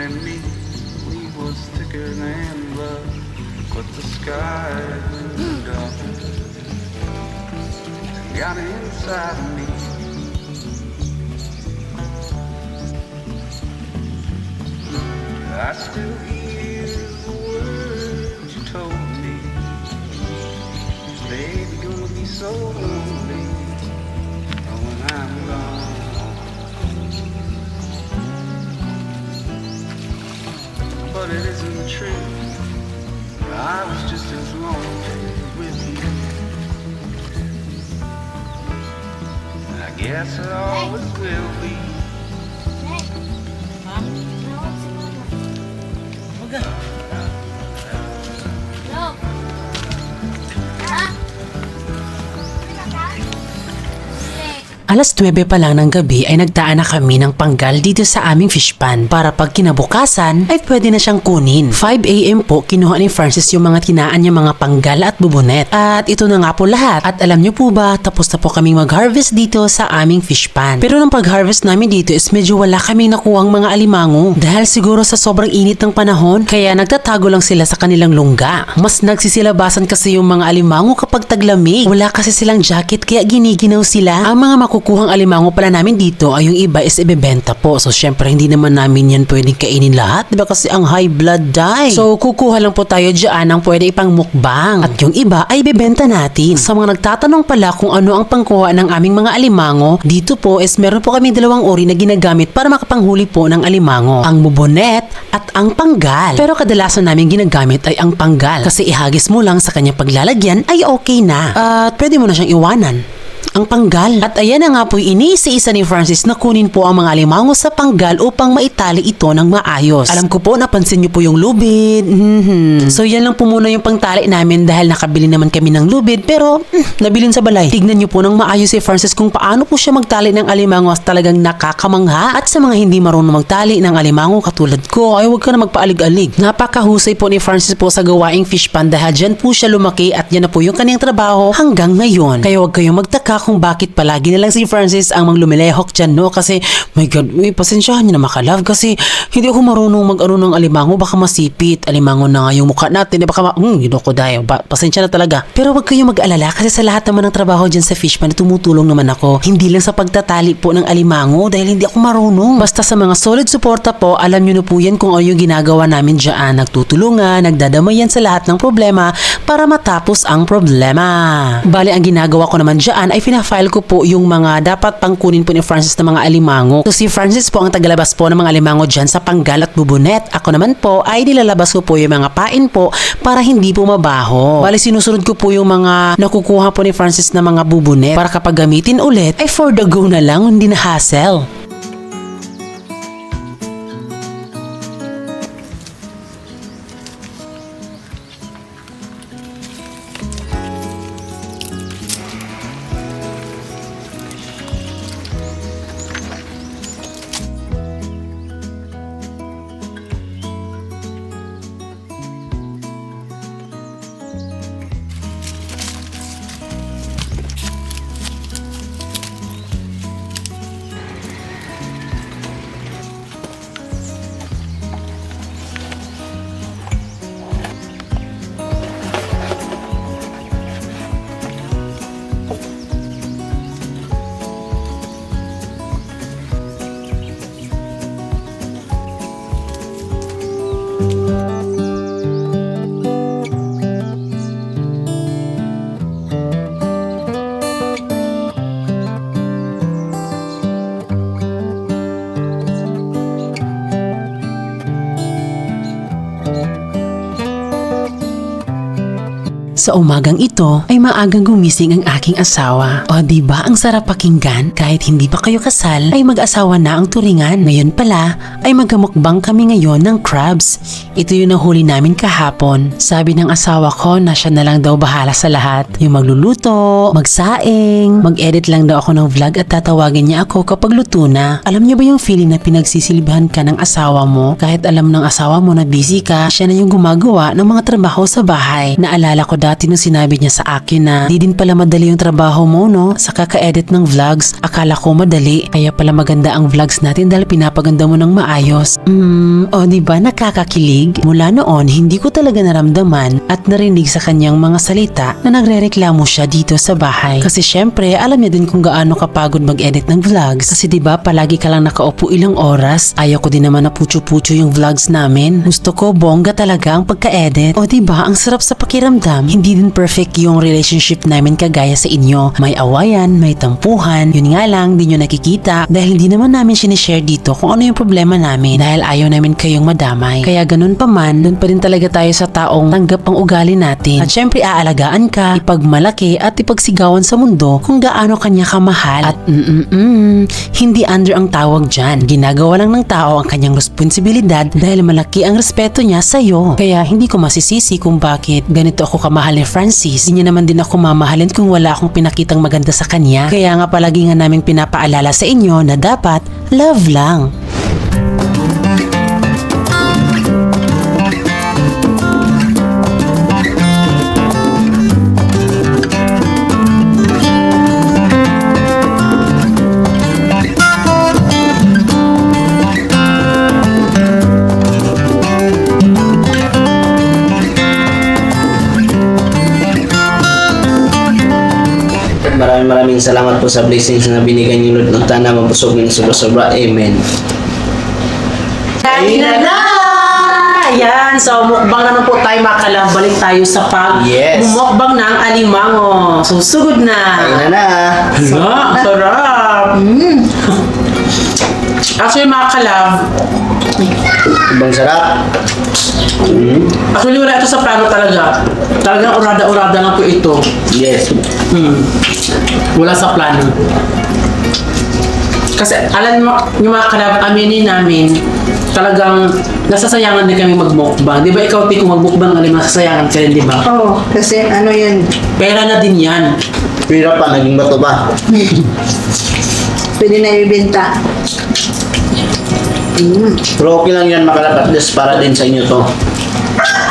and me, we was thicker than blood, but the sky grew dark. Got inside of me. I still hear the words you told me. Baby, gonna be so but it isn't true. I was just as lonely with you. I guess it always will be. Alas 9 pa lang ng gabi ay nagdaan na kami ng panggal dito sa aming fish pan para pag kinabukasan ay pwede na siyang kunin. 5am po kinuha ni Francis yung mga tinaan niya mga panggal at bubunet. At ito na nga po lahat. At alam niyo po ba, tapos na po kaming mag-harvest dito sa aming fish pan. Pero nung pag-harvest namin dito is medyo wala kaming nakuhang mga alimango. Dahil siguro sa sobrang init ng panahon, kaya nagtatago lang sila sa kanilang lungga. Mas nagsisilabasan kasi yung mga alimango kapag taglamig. Wala kasi silang jacket kaya giniginaw sila. Ang mga makukuhang alimango pala namin dito ay yung iba is ibebenta po. So syempre hindi naman namin yan pwedeng kainin lahat. Diba kasi ang high blood die. So kukuha lang po tayo dyan ng pwede ipang mukbang. At yung iba ay ibebenta natin. Sa mga nagtatanong pala kung ano ang pangkuha ng aming mga alimango, dito po is meron po kami dalawang ori na ginagamit para makapanghuli po ng alimango. Ang bubonet at ang panggal. Pero kadalasan namin ginagamit ay ang panggal. Kasi ihagis mo lang sa kanyang paglalagyan ay okay na. At pwede mo na siyang iwanan ang panggal. At ayan na nga po iniisa-isa ni Francis na kunin po ang mga alimango sa panggal upang maitali ito ng maayos. Alam ko po, napansin niyo po yung lubid. Mhm. So yan lang po muna yung pangtali namin dahil nakabili naman kami ng lubid pero mm, nabilin sa balay. Tignan niyo po ng maayos si Francis kung paano po siya magtali ng alimango talagang nakakamangha. At sa mga hindi marunong magtali ng alimango katulad ko, ay huwag ka na magpaalig-alig. Napakahusay po ni Francis po sa gawaing fish pan dahil dyan po siya lumaki at yan na po yung kanyang trabaho hanggang ngayon. Kaya huwag kayong magtaka kung bakit palagi na lang si Francis ang manglumilehok dyan, no? Kasi, my God, uy, pasensyahan niyo na makalove kasi hindi ako marunong mag-ano ng alimango, baka masipit. Alimango na nga yung mukha natin, eh, baka ma... Hmm, yun ako dahil. Ba, pasensya na talaga. Pero huwag kayong mag-alala kasi sa lahat naman ng trabaho dyan sa fishpan, tumutulong naman ako. Hindi lang sa pagtatali po ng alimango dahil hindi ako marunong. Basta sa mga solid suporta po, alam niyo na po yan kung ano yung ginagawa namin dyan. Nagtutulungan, nagdadamayan sa lahat ng problema para matapos ang problema. Bali, ang ginagawa ko naman dyan ay fina-file ko po yung mga dapat pangkunin po ni Francis na mga alimango. So si Francis po ang tagalabas po ng mga alimango dyan sa panggal at bubunet. Ako naman po ay nilalabas ko po yung mga pain po para hindi po mabaho. Bali sinusunod ko po yung mga nakukuha po ni Francis na mga bubunet para kapag gamitin ulit ay for the go na lang, hindi na hassle. Sa umagang ito ay maagang gumising ang aking asawa. O ba ang sarap pakinggan kahit hindi pa kayo kasal ay mag-asawa na ang turingan. Ngayon pala ay magamukbang kami ngayon ng crabs. Ito yung nahuli namin kahapon. Sabi ng asawa ko na siya na lang daw bahala sa lahat. Yung magluluto, magsaing, mag-edit lang daw ako ng vlog at tatawagin niya ako kapag luto na. Alam niyo ba yung feeling na pinagsisilbihan ka ng asawa mo? Kahit alam ng asawa mo na busy ka, siya na yung gumagawa ng mga trabaho sa bahay. Naalala ko dati nung sinabi niya sa akin na di din pala madali yung trabaho mo no sa kaka-edit ng vlogs. Akala ko madali. Kaya pala maganda ang vlogs natin dahil pinapaganda mo ng maayos. Hmm, o di ba nakakakilig? Mula noon, hindi ko talaga naramdaman at narinig sa kanyang mga salita na nagrereklamo siya dito sa bahay. Kasi syempre, alam niya din kung gaano kapagod mag-edit ng vlogs. Kasi di ba palagi ka lang nakaupo ilang oras. Ayaw ko din naman na putyo-putyo yung vlogs namin. Gusto ko bongga talaga ang pagka-edit. O di ba ang sarap sa pakiramdam. Hindi din perfect yung relationship namin kagaya sa inyo. May awayan, may tampuhan. Yun nga lang, di nyo nakikita dahil hindi naman namin sinishare dito kung ano yung problema namin dahil ayaw namin kayong madamay. Kaya ganun pa man, dun pa rin talaga tayo sa taong tanggap ang ugali natin. At syempre aalagaan ka, ipagmalaki at ipagsigawan sa mundo kung gaano kanya kamahal. At mm-mm-mm, hindi under ang tawag dyan. Ginagawa lang ng tao ang kanyang responsibilidad dahil malaki ang respeto niya sa'yo. Kaya hindi ko masisisi kung bakit ganito ako kamahal ni Francis. Hindi niya naman din ako mamahalin kung wala akong pinakitang maganda sa kanya. Kaya nga palagi nga naming pinapaalala sa inyo na dapat love lang. Maraming salamat po sa blessings na binigay niyo Lord ng tana mabusog ng sobra-sobra. Amen. Kain na na! Ayan, so mukbang na po tayo makalam. Balik tayo sa pag Yes. mukbang ng alimango. So, sugod na. Kain na na. Hala, sarap. Mm. Actually, mga kalab, Ibang sarap. Mm. actually wala ito sa plano talaga. Talagang urada-urada lang po ito. Yes. Hmm. Wala sa plano. Kasi alam mo, yung mga kalab, aminin namin, talagang nasasayangan din kami magmukbang. Di ba ikaw, Tiko, magmukbang alim, nasasayangan ka rin, di ba? Oo, kasi ano yun, Pera na din yan. Pira pa, naging bato pa. pwede na ibenta. Mm. Pero okay lang yan makalap at least para din sa inyo to.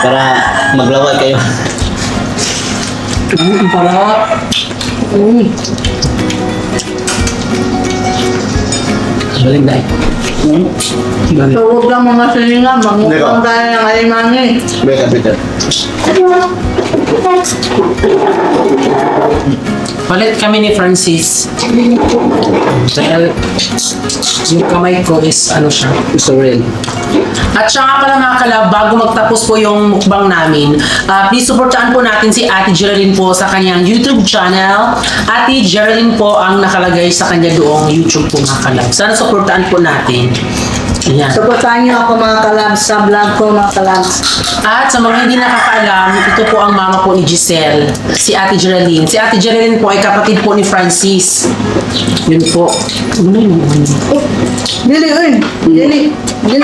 Para maglaway kayo. Mm, para. Mm. Balik na eh. Mm. So, huwag lang mga sininga, magmukbang tayo ng alimani. Beka, Peter. Palit kami ni Francis. Dahil yung kamay ko is ano siya, Sorry. At siya nga pala mga kalab, bago magtapos po yung mukbang namin, ah, please supportaan po natin si Ate Geraldine po sa kanyang YouTube channel. Ate Geraldine po ang nakalagay sa kanya doong YouTube po mga kalab. Sana supportaan po natin. Ayan. Supportahan niyo ako mga kalabs sa vlog ko mga kalabs. At sa mga hindi nakakaalam, ito po ang mama po ni Giselle, si Ate Geraldine. Si Ate Geraldine po ay kapatid po ni Francis. Yun po. Ano yun? Dili, uy, dili. Yan.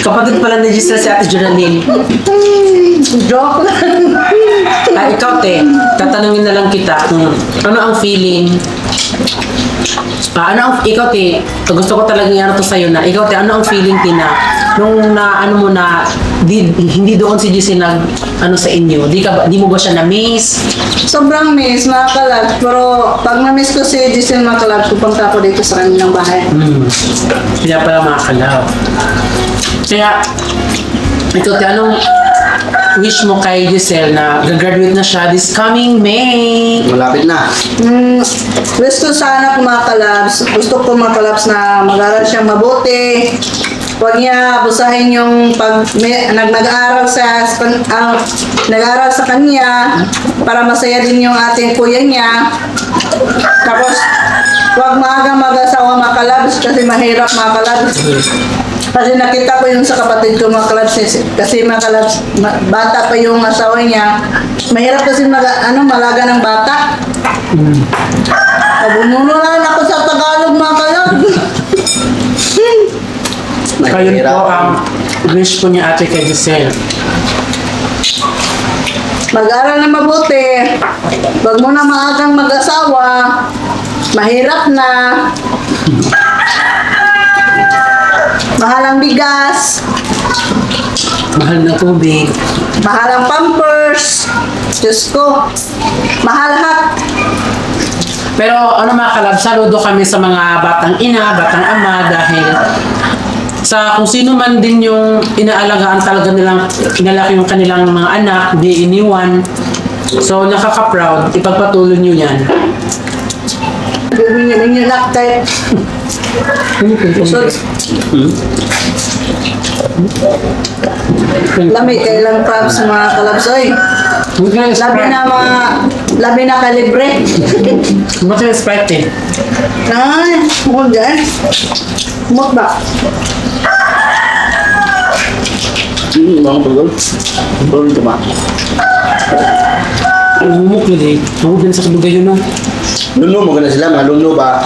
Kapatid pala ni Giselle si Ate Geraldine. Joke lang. Ay, ikaw, te. Tatanungin na lang kita. Ano ang feeling? Ah, ano ang, ikaw, te, gusto ko talaga ano to sa'yo na, ikaw, te, ano ang feeling, Tina, nung na, ano mo na, di, hindi doon si Giselle nag, ano sa inyo, di, ka, ba- di mo ba siya na-miss? Sobrang miss mga pero pag na-miss ko si Giselle mga kalabs, pupunta ako dito sa kanilang bahay. Hmm. Kaya pala mga kalaw. Kaya, ikaw, te, anong wish mo kay Giselle na gagraduate na siya this coming May? Malapit na. Mm, gusto sana ko mga kalabs, gusto ko mga kalabs na mag-aral siyang mabuti, Huwag niya abusahin yung pag may, nag, nag-aaral sa ah, nag-aaral sa kanya para masaya din yung ating kuya niya. Tapos, huwag maaga mag-asawa mga kalabs kasi mahirap mga kalabs. Kasi nakita ko yung sa kapatid ko mga kalabs kasi mga kalabs, bata pa yung asawa niya. Mahirap kasi mag, ano, malaga ng bata. Nabununo na ako sa Tagalog mga kalabs. Kayo Mahirap. po ang wish ko niya ate kay Giselle. Mag-aral na mabuti. Huwag mo na maagang mag-asawa. Mahirap na. Mahal ang bigas. Mahal na tubig. Mahal ang pampers. Diyos ko. Mahal lahat. Pero ano mga kalab, saludo kami sa mga batang ina, batang ama dahil sa kung sino man din yung inaalagaan talaga nilang inalaki yung kanilang mga anak, di iniwan. So nakaka-proud, ipagpatuloy nyo yan. Gawin niyo ninyo lang kahit usod. Lami kailang props mga kalabs. Oy, labi na mga, labi na kalibre. Mas respect eh. Ay, huwag dyan. Humot ba? Bang tulog? Tulog ka ba? Umumok na din. Tungod din sa kabugay yun no. Luno mo ka na sila, mga luno ba?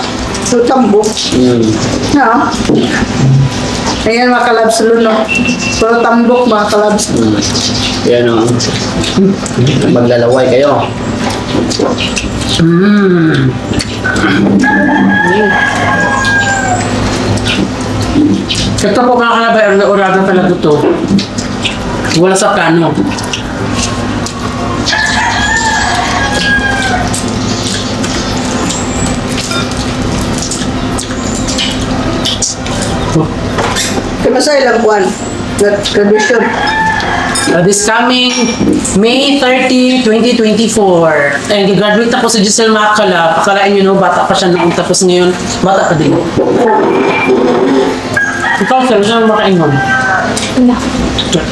So, tambok. Hmm. No? Ayan mga kalabs luno. So, tambok mga kalabs. Hmm. Yan o. Maglalaway kayo. Mm. Ito po mga kalabay, orada talaga to. Wala sa plano. Kaya sa ilang buwan? Gra- Graduation. Uh, this coming May 30, 2024. And graduate na po si Giselle Makala. Akalain nyo no, bata pa siya noong tapos ngayon, bata pa din. Ikaw, sir, saan makaingon?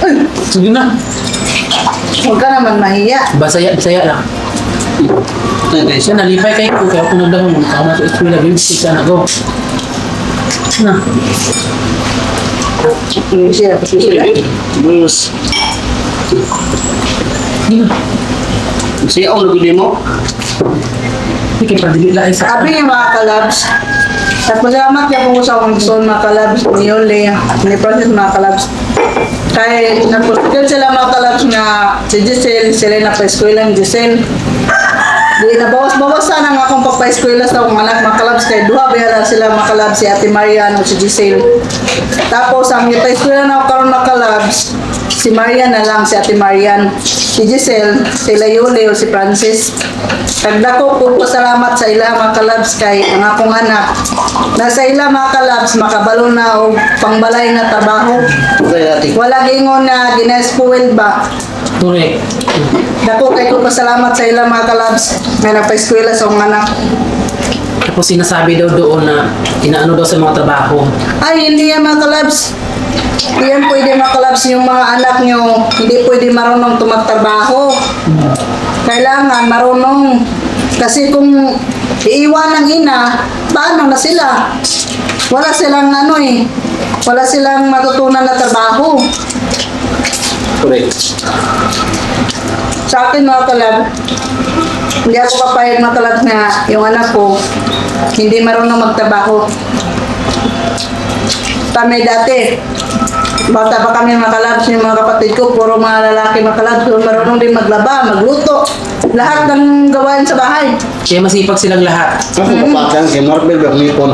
Ay, sige na. Huwag ka naman mahiya. Basaya, basaya lang. Okay, Siya nalipay kay ko, kaya kung nagdahon mo, kaya mo sa eskwela, bibisik ka na go. Na, siya. Siya. Bruce. di na. Siya ang naguli mo? Hindi kayo padili lang sa Sabi niya mga kalabs. Nagpasalamat niya po sa akong son mga kalabs. Ni Yoli, ni Francis mga kalabs. Kaya nagpasalamat sila mga kalabs na si Giselle, sila na pa-eskwela ni Giselle. Di nabawas-bawasan ang akong pagpa-eskwela sa akong anak mga kalabs. Kaya duha biyara sila mga kalabs, si Ate Marian o si Giselle. Tapos ang ipa-eskwela na ako karon mga kalabs, si Marian na lang, si Ate Marian. Si Giselle, sila Yuli o si Francis. Tagdako ko pasalamat sa ila mga kalabs kay ang akong anak. Nasa ila mga kalabs, makabalo na o pangbalay na trabaho. Wala gingon na gina-spoil ba. Correct. Dako kay ko pasalamat sa ila mga kalabs nga nagpa-eskwela sa akong anak. Tapos sinasabi daw doon na inaano daw sa mga trabaho. Ay, hindi yan mga kalabs. Hindi yan pwede mga kalabs yung mga anak nyo. Hindi pwede marunong tumagtrabaho. Kailangan marunong. Kasi kung iiwan ng ina, paano na sila? Wala silang ano eh. Wala silang matutunan na trabaho. Correct. Sa akin mga kalab, hindi ako papayag mga kalab na yung anak ko hindi marunong magtrabaho. Kami dati, bata pa kami mga kalabs yung mga kapatid ko, puro mga lalaki mga kalabs, so marunong din maglaba, magluto, lahat ng gawain sa bahay. Kaya masipag silang lahat. Ako kapatang kay Marvel ba nipon?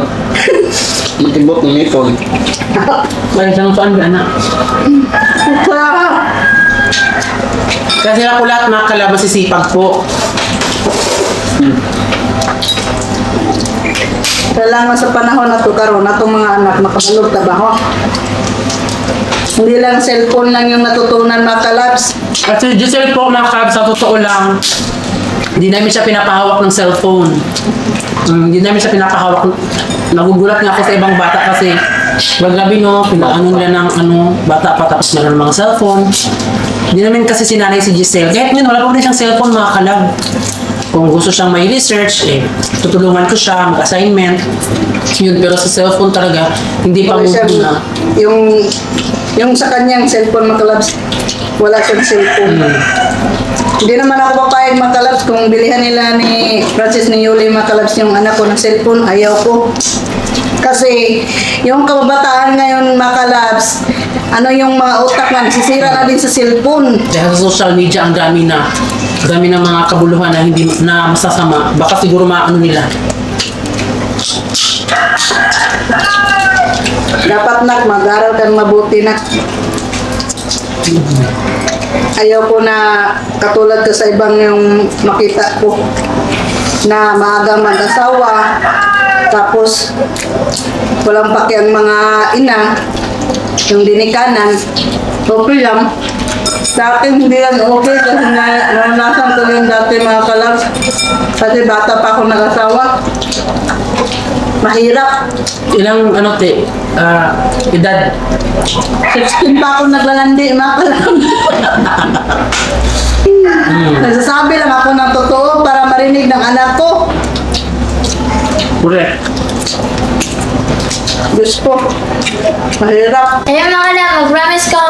Matibot ng nipon. Kaya siya saan ba anak? Kaya ka, Kaya sila po lahat mga kalab masisipag po. kailangan sa panahon na to karon na itong mga anak makabalog trabaho. Hindi lang cellphone lang yung natutunan mga kalabs. At si Giselle po mga kalab, sa totoo lang, hindi namin siya pinapahawak ng cellphone. Mm, Hindi namin siya pinapahawak. Nagugulat nga ako sa ibang bata kasi Wag gabi no, pinaano nila ng ano, bata pa tapos meron ng mga cellphone. Hindi namin kasi sinanay si Giselle. Kahit ngayon, wala pa rin siyang cellphone mga kalab. Kung gusto siyang may research, eh, tutulungan ko siya, mag-assignment. Yun, pero sa cellphone talaga, hindi pa mo na. yung, yung sa kanyang cellphone makalabs, wala siyang cellphone. Hindi naman ako papayag makalabs kung bilihan nila ni Francis ni Yuli makalabs yung anak ko ng cellphone, ayaw ko. Kasi yung kababataan ngayon makalabs, ano yung mga utak na sisira na din sa cellphone. Dahil sa social media, ang dami na, dami ng mga kabuluhan na hindi na masasama. Baka siguro maano nila. Dapat nak mag-aral kang mabuti nak. Ayaw ko na katulad ko sa ibang yung makita ko na maaga mag-asawa tapos walang paki ang mga ina yung dinikanan okay lang. Sa akin hindi yan okay kasi na, naranasan ko yung dati mga kalabs kasi bata pa ako nag-asawa mahirap Ilang ano te, ah, edad? 16 pa ako naglalandi, mga kalam. Nagsasabi lang ako ng totoo para marinig ng anak ko. Correct. Diyos ko, mahirap. Ayun mga kalab, mag-promise ka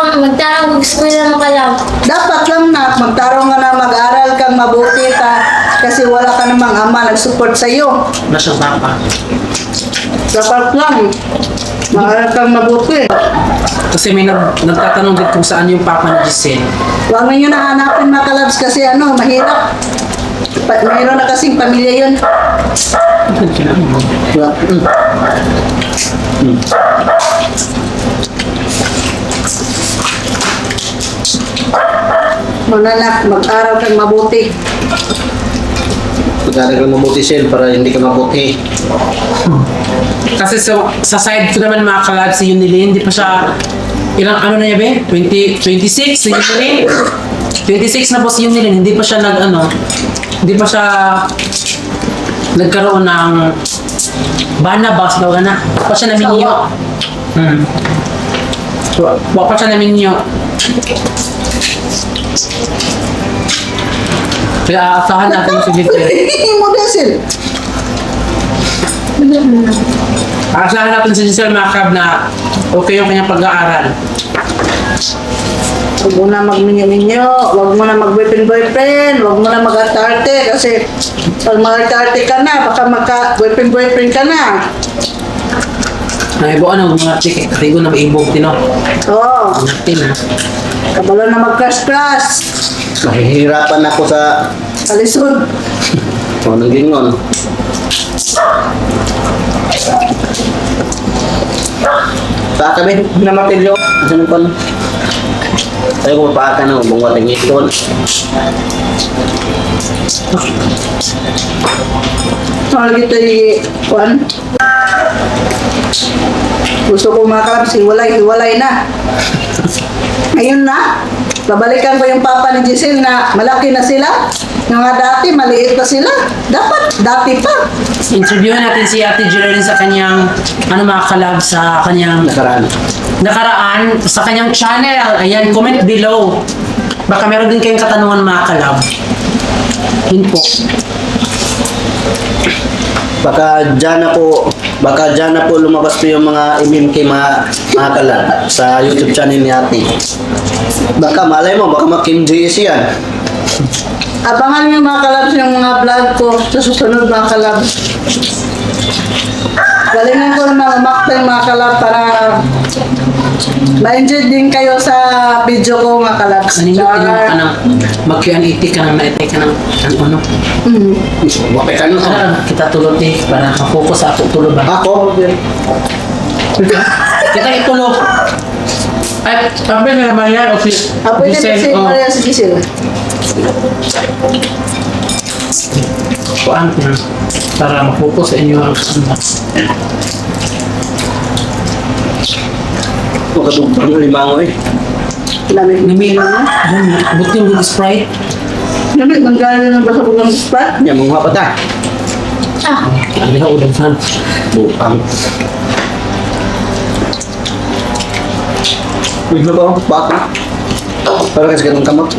school na mga kalab. Dapat lang na magtarong ka na mag-aral kang mabuti ta kasi wala ka namang ama nag-support sa iyo. Na siyang papa. Dapat lang mag-aral kang mabuti. Kasi may nag, nagtatanong din kung saan yung papa ni Giselle. Huwag ninyo na hanapin mga kalabs kasi ano, mahirap. Pa- mayroon na kasing pamilya yun. Mananak, mag-aral kang mabuti. Magkano ka mabuti Sel para hindi ka mabuti. Kasi sa, sa side ko naman mga kalab si Yunilin, hindi pa siya, ilang ano na niya be? 20, 26 si Yunilin. 26 na po si Yunilin, hindi pa siya nag ano, hindi pa siya nagkaroon ng bana ba sa na. Pa siya naminyo. Hmm. Wa- pa siya naminyo. Kaya aasahan natin si Victor. mo Desil. Aasahan natin si Giselle Macab na okay yung kanyang pag-aaral. Huwag mo na magminyo-minyo, huwag mo na mag-boyfriend-boyfriend, huwag mo na mag-atarte kasi pag mag-atarte ka na, baka magka-boyfriend-boyfriend ka na. Naibo ano, mga chike, katigo na maibog tino. Oo, Natin ha. kabalo na mag-crush-crush. Mahihirapan ako sa Kalisod. o nang gingon. Sa kami na matilyo. Ano pa? Tayo ko paaka na ubong wating ito. Mahal kita yung kuan. Gusto ko makalap, hiwalay, hiwalay na. Ngayon na, babalikan ko yung papa ni Giselle na malaki na sila. Nga dati, maliit pa sila. Dapat, dati pa. Interviewin natin si Ate Geraldine sa kanyang, ano mga kalab, sa kanyang Nakaraan. nakaraan, sa kanyang channel. Ayan, comment below. Baka meron din kayong katanungan mga kalab. Yun po. Baka dyan na po, baka dyan na po lumabas po yung mga MMK mga, mga kalat sa YouTube channel ni Ate. Baka malay mo, baka mag-Kim JS yan. Abangan niyo mga kalabs yung mga vlog ko sa susunod mga kalabs. Galingan ko na umakta yung mga kalab para ma-enjoy din kayo sa video ko mga kalabs. Ano yung ano, Tsaka- ano, mag-Q&A ka nang naitay ka ng, ano. Mm. Wapay ka. Ano, kita tulog eh, para makapokus sa ako tulog ba? Ako, Kita itulog. Ay, sabi na naman yan. O si, Ah, pwede Giselle, kasi oh. Maria si Giselle. Kuan na para mapokus sa inyo ang ano. makadugtong ng limango eh. Lamig Nimi, yan, buti yung good Sprite. Lamig, manggalan ng basa ko ng spot. Yan, mga pata. Ah, Ano ka ulang san? Bukang. Bigla ba? Baka. Para kasi ganun kamot.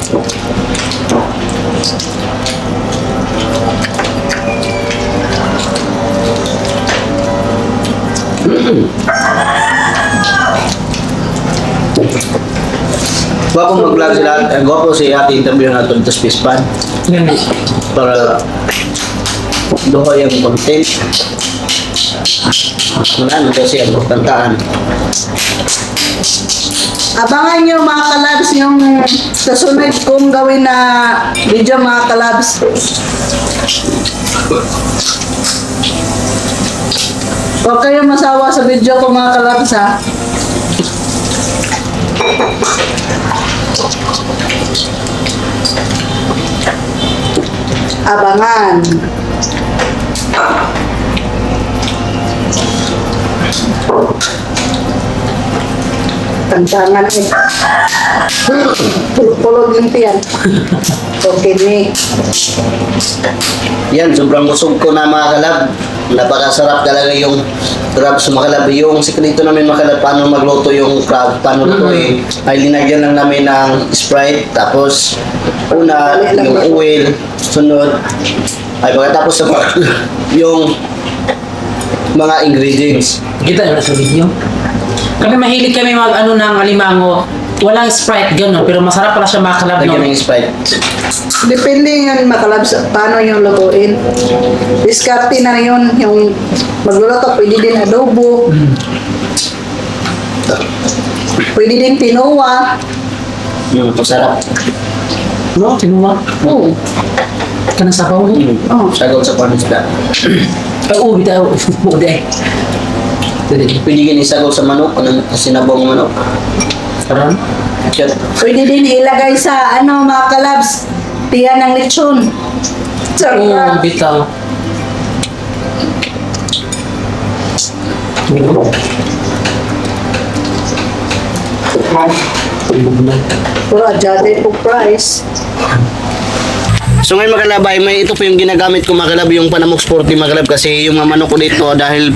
Gwapo mag-vlog sila. Ang gwapo si ate interview natin sa Space Pan. Para doha yung content. Wala na kasi ang kantaan. Abangan nyo mga kalabs yung kasunod kong gawin na video mga kalabs. Huwag kayong masawa sa video ko mga kalabs ha. Abangan. Tantangan eh. Pulog yung tiyan. Okay ni. Yan, sobrang busog ko na mga kalab. Napakasarap talaga yung crab sa makalab. Yung sikreto namin makalab, paano magluto yung crab, paano lutuin. Ay linagyan lang namin ng Sprite, tapos una, yung oil, sunod. Ay pagkatapos sa yung mga ingredients. Kita na sa video. Kami mahilig kami mag ano ng alimango. Walang Sprite gano'n, pero masarap pala siya makalab Lagyan no? ng Sprite. Depende yun makalabs paano yung lutuin. Diskarte na yun. Yung magluluto, pwede din adobo. Pwede din tinoa. Yung masarap. No, kinuha. Oo. Ka na sabaw. Oh. Sagot sa panisda. Oh, bitaw. Bude eh. Pwede gini sagot sa manok, anong sinabong manok. Karon? Chat. Pwede din ilagay sa ano mga kalabs. Tiyan ng lechon. Oo, Sarap. bitaw. Puro adjusted po price. So ngayon makalab ay may ito po yung ginagamit ko makalab yung Panamok Sporty makalab kasi yung mga manok ko dito dahil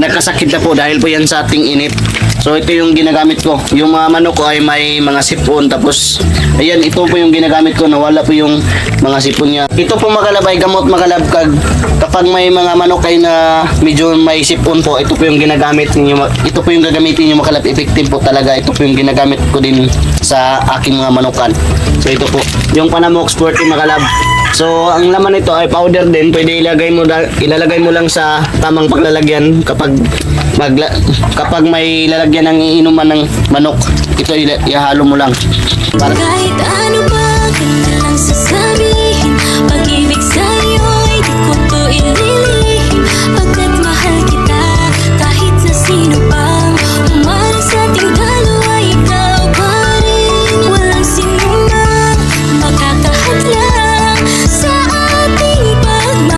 nagkasakit na po dahil po yan sa ating init. So ito yung ginagamit ko. Yung mga manok ko ay may mga sipon tapos ayan ito po yung ginagamit ko nawala po yung mga sipon niya. Ito po makalab ay gamot makalab kag kapag may mga manok kayo na medyo may sipon po ito po yung ginagamit ninyo. Ito po yung gagamitin niyo makalab effective po talaga. Ito po yung ginagamit ko din sa aking mga manukan. So ito po yung Panamok Sporty makalab. So, ang laman nito ay powder din. Pwede ilagay mo ilalagay mo lang sa tamang paglalagyan kapag magla- kapag may lalagyan ng inuman ng manok. Ito ihalo mo lang. Para Kahit ano pa, lang sasabi